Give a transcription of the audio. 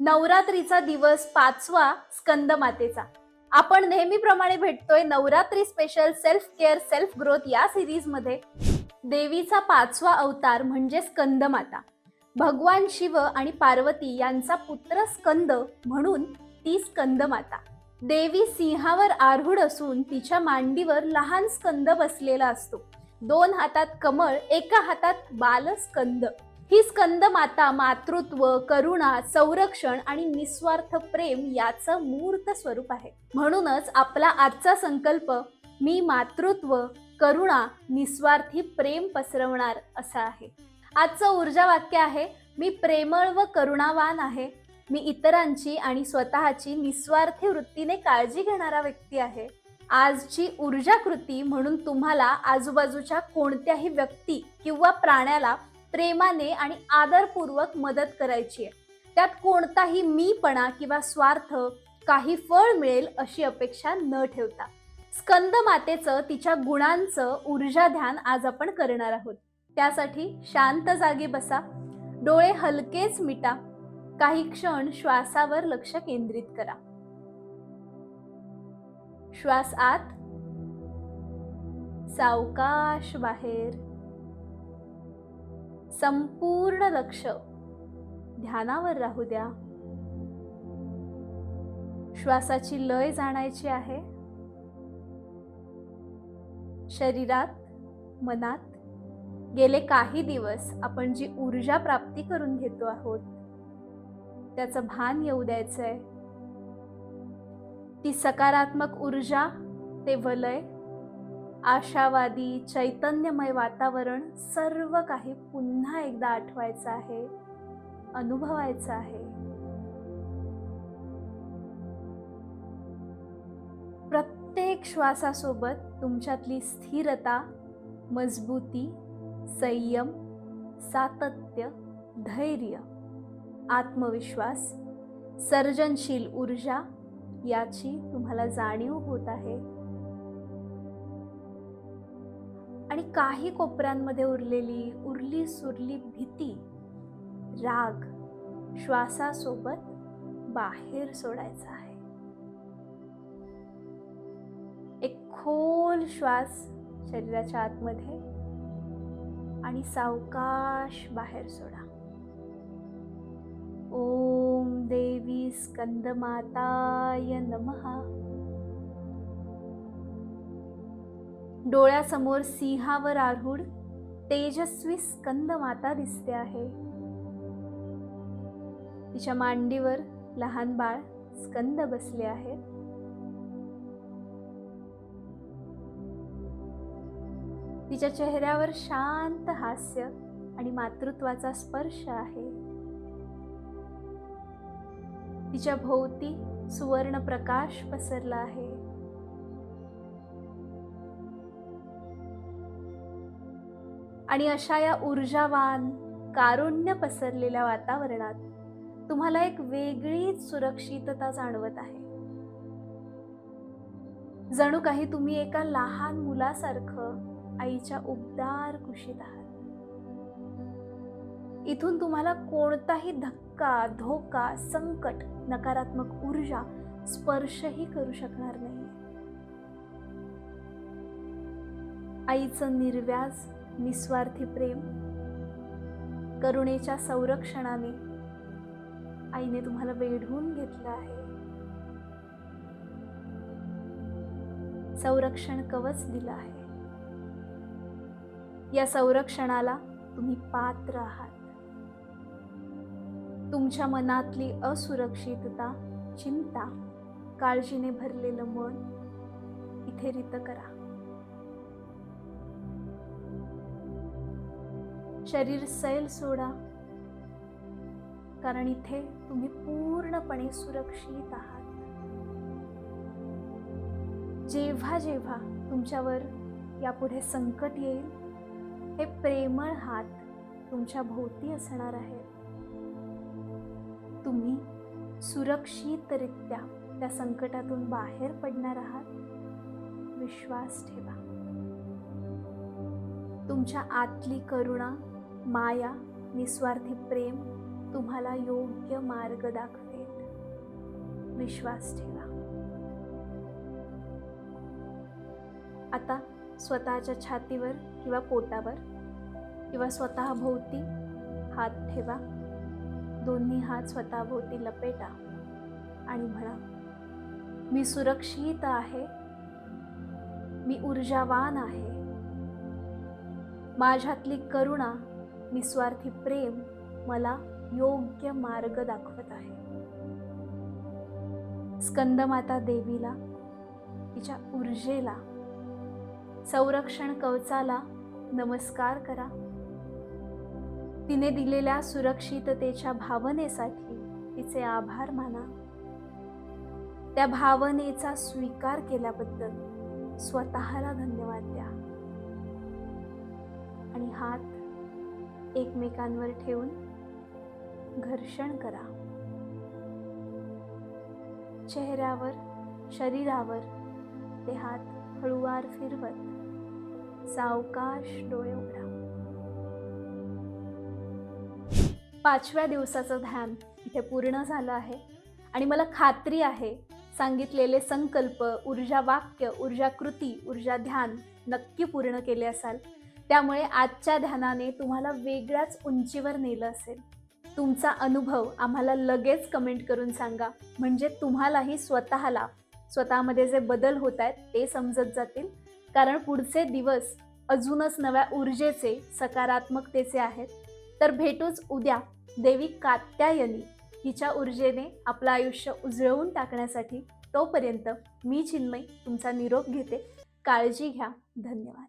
नवरात्रीचा दिवस पाचवा स्कंद मातेचा आपण नेहमीप्रमाणे भेटतोय Navratri special self care self growth या सिरीजमध्ये. देवीचा पाचवा अवतार म्हणजे स्कंद माता भगवान शिव आणि पार्वती यांचा पुत्र स्कंद म्हणून ती स्कंद माता देवी सिंहावर आरूढ असून तिच्या मांडीवर लहान स्कंद बसलेला असतो. दोन हातात कमळ एका हातात बालस्कंद. ही स्कंद माता मातृत्व करुणा संरक्षण आणि निस्वार्थ प्रेम याचं मूर्त स्वरूप आहे. म्हणूनच आपला आजचा संकल्प मी मातृत्व करुणा निस्वार्थी प्रेम पसरवणार असा आहे. आजचं ऊर्जा वाक्य आहे मी प्रेमळ व करुणावान आहे. मी इतरांची आणि स्वतःची निस्वार्थी वृत्तीने काळजी घेणारा व्यक्ती आहे. आजची ऊर्जा कृती म्हणून तुम्हाला आजूबाजूच्या कोणत्याही व्यक्ती किंवा प्राण्याला प्रेमाने आणि आदरपूर्वक मदत करायची आहे. त्यात कोणताही मीपणा किंवा स्वार्थ काही फळ मिळेल अशी अपेक्षा न ठेवता. स्कंद मातेचं तिच्या गुणांचं ऊर्जा ध्यान आज आपण करणार आहोत. त्यासाठी शांत जागी बसा. डोळे हलकेच मिटा. काही क्षण श्वासावर लक्ष केंद्रित करा. श्वास आत. सावकाश बाहेर. संपूर्ण लक्ष ध्यानावर राहू द्या. श्वासाची लय जाणायची आहे. शरीरात मनात गेले काही दिवस आपण जी ऊर्जा प्राप्ती करून घेतो आहोत त्याचं भान येऊ द्यायचंय. ती सकारात्मक ऊर्जा ते वलय आशावादी चैतन्यमय वातावरण सर्व काही पुन्हा एकदा आठवायचं आहे अनुभवायचं आहे. प्रत्येक श्वासासोबत तुमच्यातली स्थिरता मजबूती संयम सातत्य धैर्य आत्मविश्वास सर्जनशील ऊर्जा याची तुम्हाला जाणीव होत आहे. आणि काही कोपऱ्यांमध्ये उरलेली उरली सुरली भीती राग श्वासासोबत बाहेर सोडायचा आहे. एक खोल श्वास शरीराच्या आतमध्ये आणि सावकाश बाहेर सोडा. ओम देवी स्कंदमाताय नमहा डोळ्यासमोर सिंहावर आरूढ तेजस्वी स्कंद माता दिसते आहे. तिच्या मांडीवर लहान बाळ स्कंद बसले आहे. तिच्या चेहऱ्यावर शांत हास्य आणि मातृत्वाचा स्पर्श आहे. तिच्या भोवती सुवर्ण प्रकाश पसरला आहे. आणि अशा या ऊर्जावान कारुण्य पसरलेल्या वातावरणात तुम्हाला एक वेगळीच सुरक्षितता जाणवत आहे. जणू काही तुम्ही एका लहान मुलासारखं आईच्या उबदार कुशीत आहात. इथून तुम्हाला कोणताही धक्का धोका संकट नकारात्मक ऊर्जा स्पर्शही करू शकणार नाही आईचं निर्व्याज निस्वार्थी प्रेम करुणेच्या संरक्षणाने आईने तुम्हाला वेढून घेतलं आहे. संरक्षण कवच दिलं आहे. या संरक्षणाला तुम्ही पात्र आहात. तुमच्या मनातली असुरक्षितता चिंता काळजीने भरलेलं मन इथे रित करा. शरीर सैल सोडा. कारण इथे तुम्ही पूर्णपणे सुरक्षित आहात. जेव्हा जेव्हा तुमच्यावर यापुढे संकट येईल हे प्रेमळ हात तुमच्या भोवती असणार आहे तुम्ही सुरक्षितरित्या त्या संकटातून बाहेर पडणार आहात. विश्वास ठेवा. तुमच्या आतली करुणा माया निस्वार्थी प्रेम तुम्हाला योग्य मार्ग दाखवेल. विश्वास ठेवा. आता स्वतःच्या छातीवर किंवा पोटावर किंवा स्वतःभोवती हात ठेवा. दोन्ही हात स्वतःभोवती लपेटा आणि म्हणा मी सुरक्षित आहे. मी ऊर्जावान आहे. माझ्यातली करुणा निस्वार्थी प्रेम मला योग्य मार्ग दाखवत आहे. स्कंदमाता देवीला तिच्या ऊर्जेला संरक्षण कवचाला नमस्कार करा. तिने दिलेल्या सुरक्षिततेच्या भावनेसाठी तिचे आभार माना. त्या भावनेचा स्वीकार केल्याबद्दल स्वतःला धन्यवाद द्या. आणि हात एकमेकांवर ठेवून घर्षण करा. चेहऱ्यावर शरीरावर ते हात हळुवार फिरवत सावकाश डोळे उघडा. पाचव्या दिवसाचं ध्यान इथे पूर्ण झालं आहे आणि मला खात्री आहे सांगितलेले संकल्प ऊर्जा वाक्य ऊर्जा कृती ऊर्जा ध्यान नक्की पूर्ण केले असाल. त्यामुळे आजच्या ध्यानाने तुम्हाला वेगळ्याच उंचीवर नेलं असेल. तुमचा अनुभव आम्हाला लगेच कमेंट करून सांगा. म्हणजे तुम्हालाही स्वतःला स्वतःमध्ये जे बदल होत आहेत ते समजत जातील. कारण पुढचे दिवस अजूनच नव्या ऊर्जेचे सकारात्मकतेचे आहेत. तर भेटूच उद्या देवी कात्यायनी हिच्या ऊर्जेने आपलं आयुष्य उजळवून टाकण्यासाठी तोपर्यंत मी चिन्मय तुमचा निरोप घेते. काळजी घ्या. धन्यवाद.